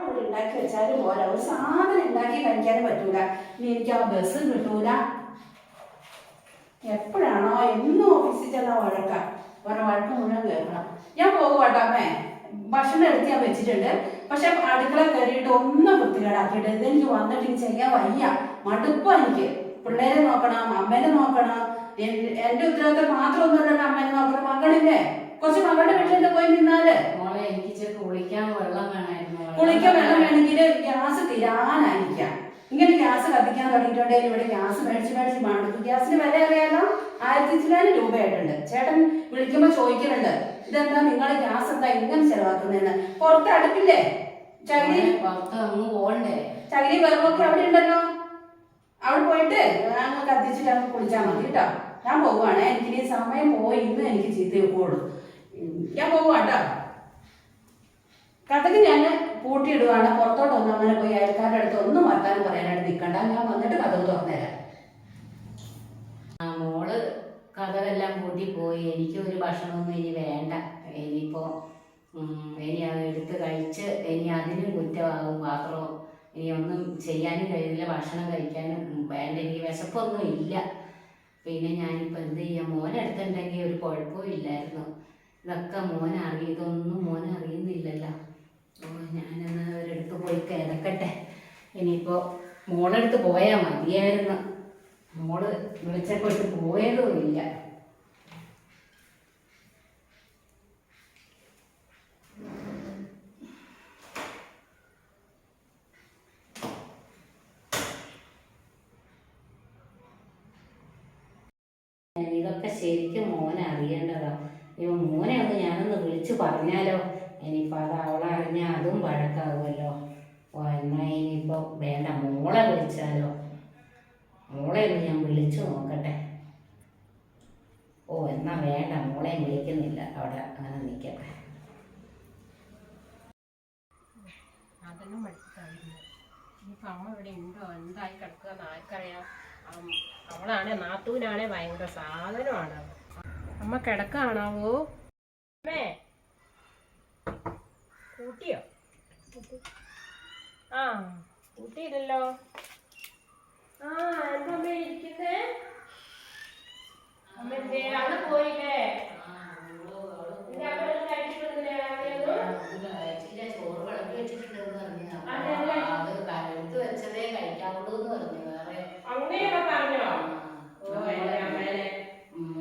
ഉണ്ടാക്കി വെച്ചാലും പോരാ. ഒരു സാധനം ഉണ്ടാക്കി കഴിക്കാനും പറ്റൂല. ഇനി എനിക്ക് ആ ബസ് കിട്ടൂല. എപ്പോഴാണോ എന്നും ഓഫീസിൽ ചെന്ന വഴക്ക. ഓരോ വഴക്ക് മുഴുവൻ കേൾക്കണം. ഞാൻ പോകും വട്ടാമേ ഭക്ഷണം എടുത്ത് ഞാൻ വെച്ചിട്ടുണ്ട്. പക്ഷെ അടുക്കള കയറിയിട്ട് ഒന്നും വൃത്തികേടാക്കിയിട്ട് ഇതെനിക്ക് വന്നിട്ട് ഇനി ചെയ്യാൻ വയ്യ. മടുപ്പാ എനിക്ക്. പിള്ളേരെ നോക്കണം അമ്മേനെ നോക്കണം. എന്റെ ഉത്തരവാദിത്തം മാത്രമൊന്നുമല്ല അമ്മേനെ നോക്കണം. മകളില്ലേ? കുറച്ച് മകളുടെ വീട്ടിൽ പോയി നിന്നാൽ. മോളെ എനിക്ക് ചെറുക്ക് കുളിക്കാൻ വെള്ളം വേണമായിരുന്നു കുളിക്കാൻ വെള്ളം വേണമെങ്കിൽ ഗ്യാസ് തീരാനായിരിക്കാം. ഇങ്ങനെ ഗ്യാസ് കത്തിക്കാൻ തുടങ്ങിയിട്ടുണ്ടെങ്കിൽ ഇവിടെ ഗ്യാസ് മേടിച്ച് മേടിച്ച് മടുക്കും ഗ്യാസിന് വില അറിയാലോ? ആയിരത്തി ചില്ലാനും രൂപയായിട്ടുണ്ട്. ചേട്ടൻ വിളിക്കുമ്പോൾ ചോദിക്കുന്നുണ്ട് ഇതെന്താ നിങ്ങൾ ഗ്യാസ് എന്താ ഇങ്ങനെ ചെലവാക്കുന്നതെന്ന്? പുറത്ത് അടുപ്പില്ലേ? ചകിരി? മോളെ പുറത്ത് അങ്ങ് പോണ്ടേ ചകിരി വെറുമൊക്കെ അവിടെ ഉണ്ടല്ലോ. അവിടെ പോയിട്ട് അങ്ങ് കത്തിച്ചിട്ട് അങ്ങ് കുളിച്ചാൽ മതി കേട്ടോ. ഞാൻ പോവുകയാണേ. എനിക്കിനി സമയം പോയി. ഇന്ന് എനിക്ക് ചീത്ത വെക്കുള്ളൂ ഞാൻ പോവുകട്ടോ കഥക്ക് ഞാൻ പൂട്ടിയിടുവാണ് പുറത്തോട്ടൊന്നും അങ്ങനെ പോയി അയൽക്കാരുടെ അടുത്ത് ഒന്നും വർത്താനം പറയാനായിട്ട് നിൽക്കണ്ട. ഞാൻ വന്നിട്ട് കഥ തുറന്നുതരാം മോൾ കഥവെല്ലാം പോയി. എനിക്ക് ഒരു ഭക്ഷണമൊന്നും ഇനി വേണ്ട. ഇനിയിപ്പോ ഉം, ഇനി അത് എടുത്ത് കഴിച്ച് ഇനി അതിനും കുറ്റമാകും പാത്രവും ഇനി ഒന്നും ചെയ്യാനും കഴിയില്ല ഭക്ഷണം കഴിക്കാനും വേണ്ട. എനിക്ക് വിശപ്പൊന്നും ഇല്ല. പിന്നെ ഞാനിപ്പോൾ എന്ത് ചെയ്യാം? മോനെടുത്തുണ്ടെങ്കിൽ ഒരു കുഴപ്പവും ഇല്ലായിരുന്നു. ഇതൊക്കെ മോനെ മോൻ അറിയുന്നില്ലല്ലോ. ഓ ഞാനെന്ന് ഒരിടത്ത് പോയി കിടക്കട്ടെ. ഇനിയിപ്പോൾ മോളെടുത്ത് പോയാൽ മതിയായിരുന്നു. മോൾ വിളിച്ചപ്പോട്ട് പോയതും ഇല്ല. ഇതൊക്കെ ശരിക്കും മോനെ അറിയേണ്ടതാ മോനെ ഒന്ന് ഞാനൊന്ന് വിളിച്ചു പറഞ്ഞാലോ? ഇനിയിപ്പോൾ അത് അവളറിഞ്ഞാൽ അതും വഴക്കാവുമല്ലോ. ഓ എന്നാൽ ഇനിയിപ്പോൾ വേണ്ട മോളെ വിളിച്ചാലോ? മോളെ ഒന്ന് ഞാൻ വിളിച്ചു നോക്കട്ടെ. ഓ എന്നാ വേണ്ട മോളെ വിളിക്കുന്നില്ല. അവിടെ അങ്ങനെ നിൽക്കട്ടെ അതൊന്നും പഠിച്ചിട്ടായിരുന്നു ഇനിയിപ്പോൾ അമ്മ ഇവിടെ ഉണ്ടോ? എന്തായി കിടക്കുക ആർക്കറിയാം. അം- അവളാണെ നാത്തൂനാണെ ഭയങ്കര സാധനമാണ് അമ്മ കിടക്കാണാവോ അമ്മേ കൂട്ടിയോ? ആ കൂട്ടിയില്ലല്ലോ. ആ എന്താ അമ്മ ഇരിക്കുന്നേ? അമ്മ എന്തേ? അവിടെ പോയില്ലേ? വെച്ചിട്ടുണ്ടെന്ന് പറഞ്ഞു അതല്ല. അത് കഴുത്ത് വെച്ചതേ കഴിക്കാവുള്ളൂ എന്ന് പറഞ്ഞു വേറെ അങ്ങനെയൊക്കെ പറഞ്ഞോ ഓ എന്റെ അമ്മേനെ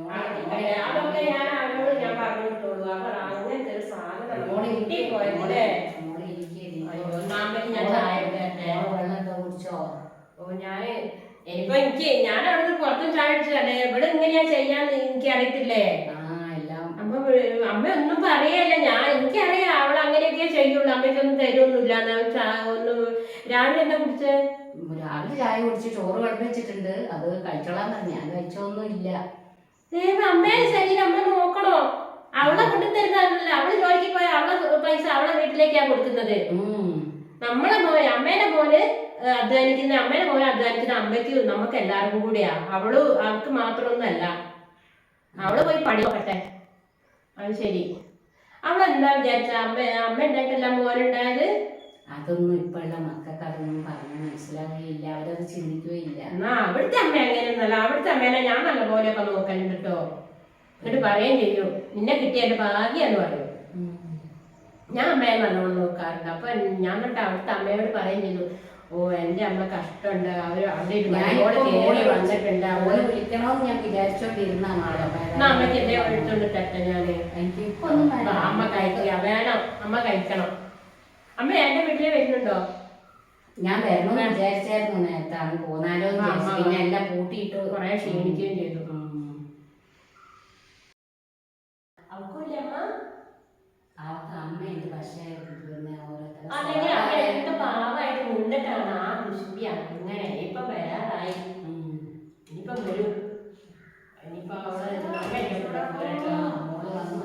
ആ, ഇങ്ങനെ അതൊക്കെ ഞാൻ അവനോട് ഞാൻ പറഞ്ഞു വിട്ടുള്ളൂ അപ്പൊ അങ്ങനത്തെ ഒരു സാധനം മോൾ കിട്ടി പോയല്ലേ മോൾ ഇരിക്കേ അയ്യോ നാമ്പനി ഞാൻ ചായ ഇട്ടേ വെള്ളം എന്താ കുടിച്ചോ ഓ ഞാൻ ഇനിയിപ്പോ എനിക്ക് ഞാൻ അവിടുന്ന് പുറത്തും ചായ അടിച്ചതല്ലേ ഇവിടെ ഇങ്ങനെയാ ചെയ്യാന്ന് എനിക്ക് അറിയത്തില്ലേ ആ എല്ലാം അപ്പൊ വി- അമ്മ ഒന്നും പറയല്ല ഞാൻ എനിക്കറിയാം അവൾ അങ്ങനെയൊക്കെ ചെയ്യുള്ളൂ അമ്മയ്ക്കൊന്നും തരുമൊന്നുമില്ല. ഒന്നും രാവിലെ എന്താ കുടിച്ചേ? രാവിലെ ചായ കുടിച്ച് ചോറ് വെച്ചിട്ടുണ്ട്. അത് കഴിച്ചോളാൻ പറഞ്ഞു. ഞാൻ കഴിച്ചൊന്നും ഇല്ല അമ്മേ ശരീരം അമ്മ നോക്കണോ? അവളെ കൊണ്ടു തരുന്നതല്ല അവൾ ജോലിക്ക് പോയ അവളെ പൈസ അവളെ വീട്ടിലേക്കാണ് കൊടുക്കുന്നത്. നമ്മളെ മോനെ അമ്മേനെ മോന് അധ്വാനിക്കുന്ന അമ്മേനെ മോനെ അധ്വാനിക്കുന്ന അമ്മയ്ക്ക് നമുക്ക് എല്ലാവർക്കും കൂടിയാ. അവൾ അവൾക്ക് മാത്രമൊന്നുമല്ല. അവൾ പോയി പണി നോക്കട്ടെ. അത് ശരി. അവളെന്താ വിചാരിച്ച? അമ്മ അമ്മ ഉണ്ടായിട്ടല്ല മോനുണ്ടായത് അതൊന്നും ഇപ്പോഴുള്ള മക്കൾക്ക് അതൊന്നും പറഞ്ഞു മനസ്സിലാകുകയില്ല അവരത് ചിന്തിക്കുകയില്ല. എന്നാ അവിടുത്തെ അമ്മ അങ്ങനെയൊന്നല്ല അവിടുത്തെ അമ്മേനെ ഞാൻ നല്ല ഒക്കെ നോക്കലുണ്ട് കേട്ടോ. എന്നിട്ട് പറയുകയും ചെയ്യും നിന്നെ കിട്ടിയ എന്റെ ഭാഗ്യാന്ന് പറയും. ഞാൻ അമ്മയെ നല്ലോണം നോക്കാറുണ്ട്. അപ്പൊ ഞാൻ എന്നിട്ട് അവിടുത്തെ അമ്മയോട് പറയും ചെയ്തു. ഓ എന്റെ അമ്മ കഷ്ടമുണ്ട്. അവർ അവിടെ വന്നിട്ടുണ്ട്. അവൾ വിളിക്കണോന്ന് വിളിക്കണമെന്ന് ഞാൻ വിചാരിച്ചോണ്ടിരുന്ന അമ്മയ്ക്ക് എന്തേ എടുത്തോണ്ട് തട്ടെ ഞാൻ. എനിക്ക് ഇപ്പൊ അമ്മ കഴിക്കുക. വേണം. അമ്മ കഴിക്കണം. അമ്മ എന്റെ വീട്ടിൽ വരുന്നുണ്ടോ? ഞാൻ വരണമെന്ന് വിചാരിച്ചായിരുന്നു നേരത്തെ അങ്ങ് പോന്നാലോ. പിന്നെ എല്ലാം കൂട്ടിയിട്ട് കുറെ ക്ഷീണിക്കുകയും ചെയ്തു. അവൾക്കില്ല അമ്മ? അവർക്ക് അമ്മയുണ്ട്. പക്ഷേ ഓരോരുത്തർ അല്ലെങ്കിൽ അമ്മ എന്ത് പാവമായിട്ട് നിന്നിട്ടാണ് ആ കുശുമ്പി അങ്ങനെ ഇപ്പൊ വരാറായി ഉം. ഇനിയിപ്പം വരും ഇനിയിപ്പോ അവൾ അമ്മയുടെ കൂടെ പോരട്ടോ. മോൾ വന്നു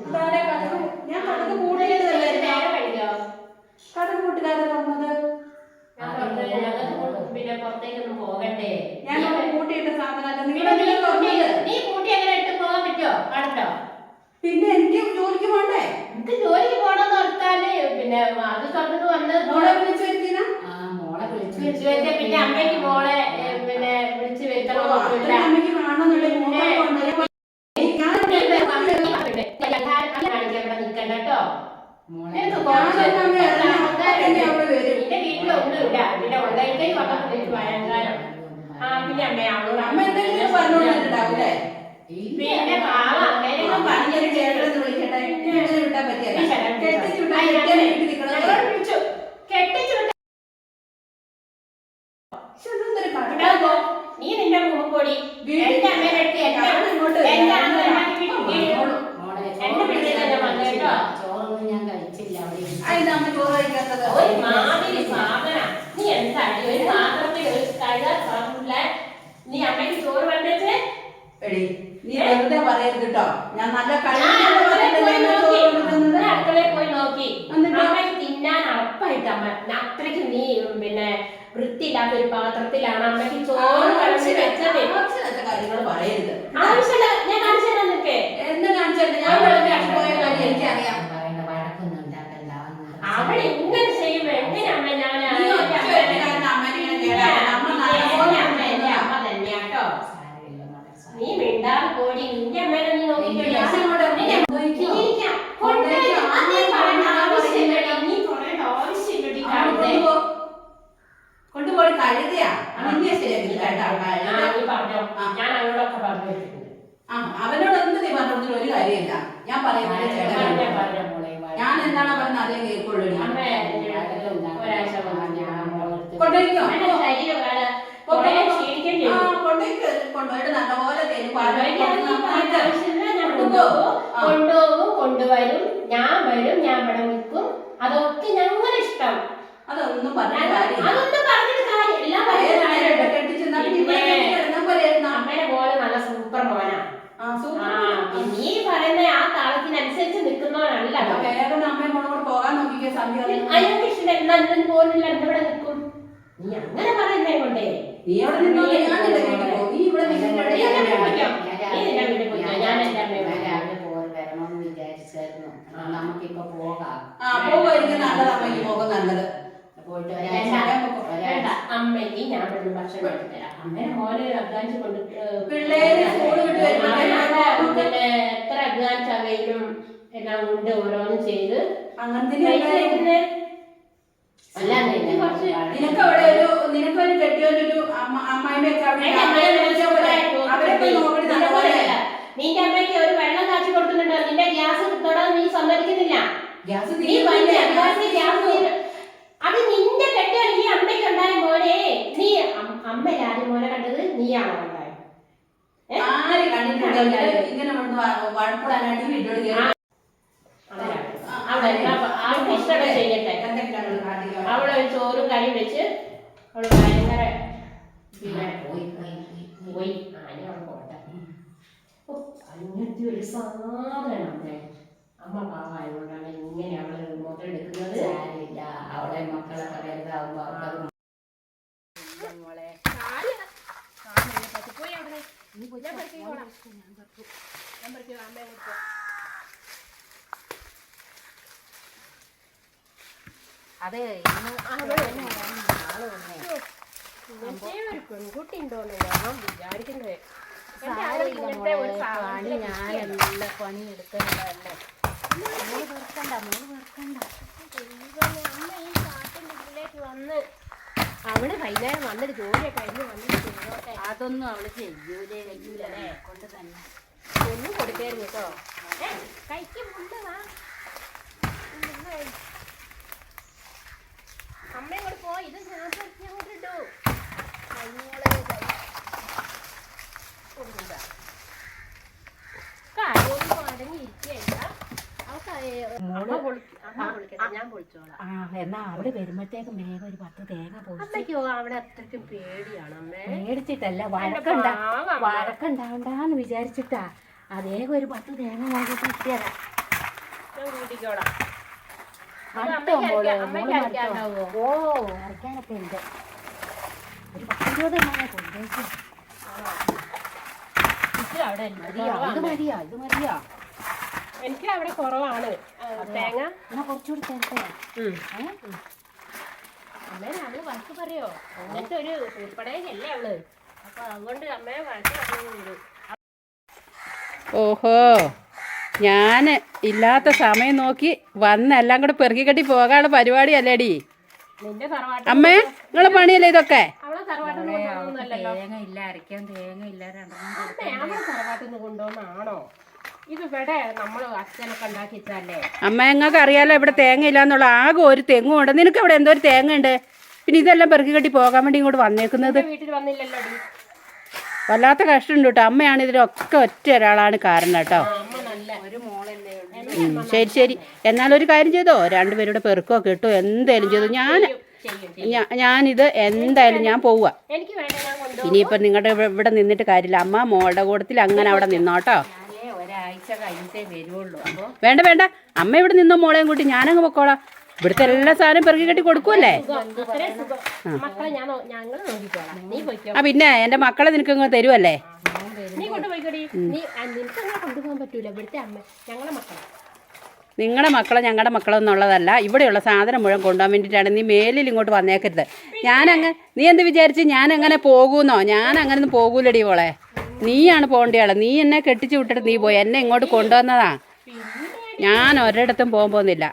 ഇതാരെ കഥ ഞാൻ കഥക്ക് ഒരു കൂട്ടിയിട്ടതല്ലേ നേരം കഴിഞ്ഞോ? കഥ കൂട്ടുകാരെ വന്നത് ഞാൻ പറഞ്ഞത് ഞങ്ങൾക്ക് പിന്നെ പുറത്തേക്കൊന്നും പോകണ്ടേ ഞാൻ കൂട്ടിയിട്ട പിന്നെ അത് തുറന്നു വന്ന് മോളെ വിളിച്ചു വരുത്തിനാ ആ മോളെ വിളിച്ചു വിളിച്ചു വരുത്തിയ പിന്നെ അമ്മയ്ക്ക് മോളെ ഏ, പിന്നെ വിളിച്ചു വരുത്തണമെന്നൊന്നുമില്ല അമ്മയ്ക്ക് കാണണമെന്നുണ്ടെങ്കിൽ മോളെ കൊണ്ടുവരാൻ ഞാൻ നിക്കണ്ട കേട്ടോ മോളെ നിനക്ക് ഞാൻ കുറച്ച് തന്നെ അങ്ങ് ഇറങ്ങി അപ്പത്തന്നെ അവൾ വരും. നിന്റെ വീട്ടിലൊന്നുമില്ല പിന്നെ ഉള്ളതിന്റെ വട്ടത്തിലേക്ക് വരാൻ ആ പിന്നെ അമ്മ അവളോട് അമ്മ എന്തെങ്കിലും പറഞ്ഞോണ്ടിട്ടുണ്ടാവൂലേ പിന്നെ പാവ അമ്മേനെ പറഞ്ഞൊരു ചേട്ടനെന്ന് വിളിക്കട്ടെ ഇങ്ങനെ വിട്ടാൻ പറ്റിയല്ല കെട്ടിച്ചു വിട്ടാൽ കെട്ടിയാൻ വീട്ടിൽ നിൽക്കണത് വിളിച്ചു കെട്ടിച്ചു വിട്ട പക്ഷെ അതെന്തൊരു കഷ്ടം. ഉണ്ടാകുമ്പോ നീ നിന്റെ മുഖം പൊടി എന്റെ അമ്മേനെ അടുത്ത് എന്റെ ഞാൻ ഇങ്ങോട്ട് വരാം. എന്റെ അമ്മ ഉണ്ടാക്കി മോൾ മോളെ എന്റെ വീട്ടിൽ തന്നെ വന്നു കേട്ടോ. ചോറൊന്നും ഞാൻ കഴിച്ചില്ല അവിടെ ഇരുന്ന്. ആ, ഇത് അമ്മ ചോറ് കഴിക്കാത്തത് ഒരു മാതിരി സാധന. നീ എന്താണ് ഒരു പാത്രത്തിൽ ഒരു കഴുകാൻ നീ അമ്മയ്ക്ക് ചോറ് വേണ്ടത്? എടി നീ വെറുതെ പറയരുത് കേട്ടോ ഞാൻ നല്ല അടുക്കളയിൽ പോയി നോക്കി? അമ്മയ്ക്ക് തിന്നാൻ അറപ്പായിട്ട് അമ്മ അത്രയ്ക്ക് നീ പിന്നെ വൃത്തിയില്ലാത്ത ഒരു പാത്രത്തിലാണ് അമ്മയ്ക്ക് ചോറ് കളച്ച് വെച്ചത് കാര്യങ്ങൾ പറയരുത് ആവശ്യമില്ല ഞാൻ കാണിച്ചു തരാം നിനക്ക് എന്ന് കാണിച്ചിട്ട് ഞാൻ വെറുതെ പോയ കാര്യം എനിക്കറിയാം പറയണ്ട വഴക്കൊന്നും ഉണ്ടാക്കണ്ട അവൻ അവിടെ ഇങ്ങനെ ചെയ്യുമ്പോ എങ്ങനെ അമ്മ ഞാൻ നീ ഒറ്റ ഒരു കാരണം അമ്മേനെ ഇങ്ങനെ കേടാക്കാൻ. അമ്മ നല്ലപോലെ അമ്മ എന്റെ അമ്മ തന്നെയാട്ടോ സാരമില്ല മോളെ സാരമില്ല. നീ മിണ്ടാതെ പോടി നിന്റെ അമ്മേനെ നീ നോക്കിക്കോ എനിക്ക് ഞാൻ അങ്ങോട്ട് നിന്റെ പോയിക്കോ. ഇരിക്കാം. കൊണ്ടുവരാം. അത് നീ പറയേണ്ട ആവശ്യമില്ലടി. നീ പറയേണ്ട ആവശ്യമില്ലടി കഴുതേ. കൊണ്ടുപോയി കഴുതിയാ നിന്നെ ശരിയാക്കില്ല കേട്ടോ ആ, കഴുത. നീ പറഞ്ഞോ. ആ. ഞാൻ അവളോടൊക്കെ പറഞ്ഞു വെച്ചിട്ടുണ്ട്. ആ, അവനോട് എന്ത് നീ പറഞ്ഞൊന്നും ഒരു കാര്യമില്ല ഞാൻ പറയുന്നത് ചേട്ടൻ പറഞ്ഞോ, കേട്ടോ. പറഞ്ഞോ. മോളെ വഴക്ക് ഞാൻ എന്താണ് പറഞ്ഞത് അതേ കേൾക്കുള്ളൂ ഞാൻ. അമ്മ ഒരാഴ്ച വന്നു ഞാൻ കൊണ്ടുപോയിക്കോ അമ്മേടെ ശരീരം കാണാൻ കുറേ ക്ഷീണിക്കുകയും ആ, ചെയ്തു. കൊണ്ടുപോയിക്കോ. കൊണ്ടുപോയിട്ട് നല്ലപോലെ തരും പാലും കൊണ്ടുപോയി കൊടുത്ത് നീ പറയേണ്ട നന്നായിട്ട് ആവശ്യമില്ല. ഞാൻ കൊണ്ടുപോകും. കൊണ്ടുവരും. ഞാൻ വരും ഞാൻ ഇവിടെ നിൽക്കും. അതൊക്കെ ഞങ്ങളെ ഇഷ്ടം. അതൊന്നും പറഞ്ഞ അതൊന്നും പറഞ്ഞിട്ട് കാര്യമില്ല. അമ്മേനെ പോലെ നല്ല സൂപ്പർ മോനാ. നീ പറയുന്ന ആ താളത്തിനനുസരിച്ച് നിൽക്കുന്നവനല്ല വേഗം അമ്മയും മോളും കൂടെ പോകാൻ നോക്കിക്കേ സമയം. അയാൾക്ക് ഇഷ്ടം. എന്നാ പോലില്ല ഇവിടെ നിൽക്കും? നീ അങ്ങനെ പറയുന്നേ കൊണ്ടേ. നീ അവിടെ നിന്നോ? ഞാൻ നിന്റെ വീട്ടിൽ പോകും നീ ഇവിടെ ഞാൻ നിന്റെ ഇടയിൽ വിളിക്കോ? നീ വീട്ടിൽ. ഞാൻ അമ്മയെ വിളിക്കാം. രാവിലെ പോകാൻ വരണമെന്ന് വിചാരിച്ചായിരുന്നു. നമുക്കിപ്പൊ പോകാം. ആ പോകുമായിരിക്കും നല്ലത് അമ്മയ്ക്ക് പോകും നല്ലത്. പോയിട്ട് വേണ്ട, ഒരാഴ്ച വേണ്ട. അമ്മയ്ക്ക് ഞാൻ ഇവിടുന്ന് ഭക്ഷണം എടുത്ത് തരാം. അമ്മേനെ മോനെ അധ്വാനിച്ച് കൊണ്ട് ഏഹ്, പിള്ളേര് സ്കൂൾ വിട്ട് പിന്നെ എത്ര അധ്വാനിച്ച വെയിലും എല്ലാം കൊണ്ട് ഓരോന്നും ചെയ്ത്. പൈസ തരുന്നേ. അല്ല നിനക്ക് കുറച്ച് നിനക്ക് അവിടെ അമ്മ അമ്മായിമ്മയൊക്കെ അവിടെ എന്റെ അവരെ അമ്മേനെ വിളിച്ച പോലെ അവരെ പോയി നോക്കണി നിന്നെ നല്ലപോലെ പോലെയല്ല. നിന്റെ അമ്മയ്ക്ക് ഒരു വെള്ളം കാച്ചി കൊടുക്കുന്നുണ്ടോ? നിന്റെ ഗ്യാസ് തൊടാൻ നീ സമ്മതിക്കുന്നില്ല. ഗ്യാസ് നീ ഗ്യാസ്. അത് നിന്റെ കെട്ടിയ ഈ അമ്മയ്ക്ക് ഉണ്ടായ മോനെ. നീ അമ്മ ആദ്യം മോനെ കണ്ടത് നീയാണോ ഉണ്ടായത് ആര് ഇങ്ങനെ ചെയ്യട്ടെ. ചോറും കറിയും വെച്ച് അവൾ ഭയങ്കര പിന്നെ പോയി പോയി പോയി പോയി. പോയി അവിടെ പോട്ടെ അങ്ങനത്തെ ഒരു സാധനം അമ്മേ. അമ്മ പാവായതുകൊണ്ടാണ് ഇങ്ങനെ അവൾ മുതലെടുക്കുന്നത് ആരില്ല അവളെ മക്കളെ വലുതാവുമ്പോ അവർക്കത് മോളെ. അതെ ഇന്ന് നാളെ വന്നേ. ഒരു പെൺകുട്ടി ഉണ്ടോന്ന് ഞാൻ പണി ഞാനല്ല പണി എടുക്കേണ്ടതല്ലേ മോൾ വെറുക്കണ്ട മോൾ വെറുക്കണ്ട. വന്ന് അവൾ വൈകുന്നേരം വന്നിട്ട് ജോലിയൊക്കെ കഴിഞ്ഞ് വന്നിട്ട് ചെയ്തോട്ടെ. അതൊന്നും അവൾ ചെയ്യൂലേ കൊണ്ട് തന്നെ. ഒന്നും കൊടുക്കായിരുന്നു കേട്ടോ. കഴിക്കും അമ്മ ഇങ്ങോട്ട് പോ ഇത് ഞാൻ ഇട്ടു എന്നാ അവിടെ വരുമ്പോഴത്തേക്കും വേഗം ഒരു പത്ത് തേങ്ങ പോയി അമ്മയ്ക്കോ അവിടെ അത്രയ്ക്കും പേടിയാണ് എന്റെ വഴക്കണ്ട വഴക്കണ്ടാവണ്ടെന്ന് വിചാരിച്ചിട്ടാ. അതേകം ഒരു പത്ത് തേങ്ങ വാങ്ങിട്ട് മടുത്തോ? ഓ അരക്കാനൊക്കെ ഉണ്ട്. ഒരു പത്തിരുപത് എണ്ണ കൊണ്ടുപോയി അവിടെ. മതിയോ ഇത് മതിയാ. ഇത് മതിയോ എനിക്ക് അവിടെ കുറവാണ് തേങ്ങ എന്നാ കുറച്ചുകൂടി തേങ്ങ. അമ്മേനെ അവൾ വഴക്ക് പറയോ? അങ്ങനത്തെ ഒരു ഉൾപ്പെടേക്കല്ലേ അവൾ അപ്പൊ അതുകൊണ്ട് അമ്മയെ വഴക്ക് പറഞ്ഞു ഓഹോ ഞാൻ ഇല്ലാത്ത സമയം നോക്കി വന്ന് എല്ലാം കൂടെ പെറുക്കി കെട്ടി പോകാനുള്ള പരിപാടിയല്ലേടി? അമ്മേ നിങ്ങളെ പണിയല്ലേ ഇതൊക്കെ? തേങ്ങ ഇല്ല തേങ്ങ ഇല്ല കൊണ്ടുവന്നാണോ ഇത് ഇവിടെ നമ്മൾ അച്ഛനൊക്കെ അമ്മ നിങ്ങൾക്ക് അറിയാലോ ഇവിടെ തേങ്ങ ഇല്ലാന്നുള്ള ആകെ ഒരു തെങ്ങും ഉണ്ട്. നിനക്ക് ഇവിടെ എന്തോ ഒരു തേങ്ങ ഉണ്ട്? പിന്നെ ഇതെല്ലാം പെറുക്കി കെട്ടി പോകാൻ വേണ്ടി ഇങ്ങോട്ട് വന്നേക്കുന്നത്. വീട്ടിൽ വന്നില്ലല്ലോ വല്ലാത്ത കഷ്ടമുണ്ട് കേട്ടോ. അമ്മയാണ് ഇതിലൊക്കെ ഒറ്റ ഒരാളാണ് കാരണം കേട്ടോ ആ, അമ്മ നല്ല ഒരു മോളല്ലേ ഉള്ളൂ എന്റെ ഉം, ശരി ശരി. എന്നാലൊരു കാര്യം ചെയ്തോ? രണ്ടുപേരുടെ പെറുക്കോ കിട്ടോ എന്തേലും ചെയ്തു. ഞാൻ ഞാനിത് എന്തായാലും ഞാൻ പോവുക ഇനിയിപ്പം നിങ്ങളുടെ ഇവിടെ- നിന്നിട്ട് കാര്യമില്ല. അമ്മ മോളുടെ കൂടത്തിൽ അങ്ങനെ അവിടെ നിന്നോട്ടോ വേണ്ട വേണ്ട. അമ്മ ഇവിടെ നിന്നോ മോളെയും കൂട്ടി. ഞാനങ്ങ് പൊക്കോളാം. ഇവിടുത്തെ എല്ലാ സാധനം പെറുകി കെട്ടി കൊടുക്കുമല്ലേ ആ. പിന്നെ എന്റെ മക്കളെ നിനക്ക് ഇങ്ങ് തരുമല്ലേ നീ കൊണ്ടുപോയിക്കോടി നീ കൊണ്ടുപോകാൻ പറ്റൂല. ഇവിടുത്തെ അമ്മ ഞങ്ങളെ മക്കളെ. നിങ്ങളുടെ മക്കളെ ഞങ്ങളുടെ മക്കളെന്നുള്ളതല്ല ഇവിടെയുള്ള സാധനം മുഴുവൻ കൊണ്ടുപോകാൻ വേണ്ടിയിട്ടാണ് നീ മേലിൽ ഇങ്ങോട്ട് വന്നേക്കരുത്. ഞാനങ്ങ് നീ എന്ത് വിചാരിച്ച് ഞാൻ എങ്ങനെ പോകുന്നോ? ഞാൻ അങ്ങനെ ഒന്നും പോകൂലടി പോളെ നീയാണ് പോകേണ്ടിയാളെ നീ എന്നെ കെട്ടിച്ച് വിട്ടിട്ട് നീ പോയി. എന്നെ ഇങ്ങോട്ട് കൊണ്ടുവന്നതാ. ഞാൻ ഒരിടത്തും പോകാൻ പോകുന്നില്ല.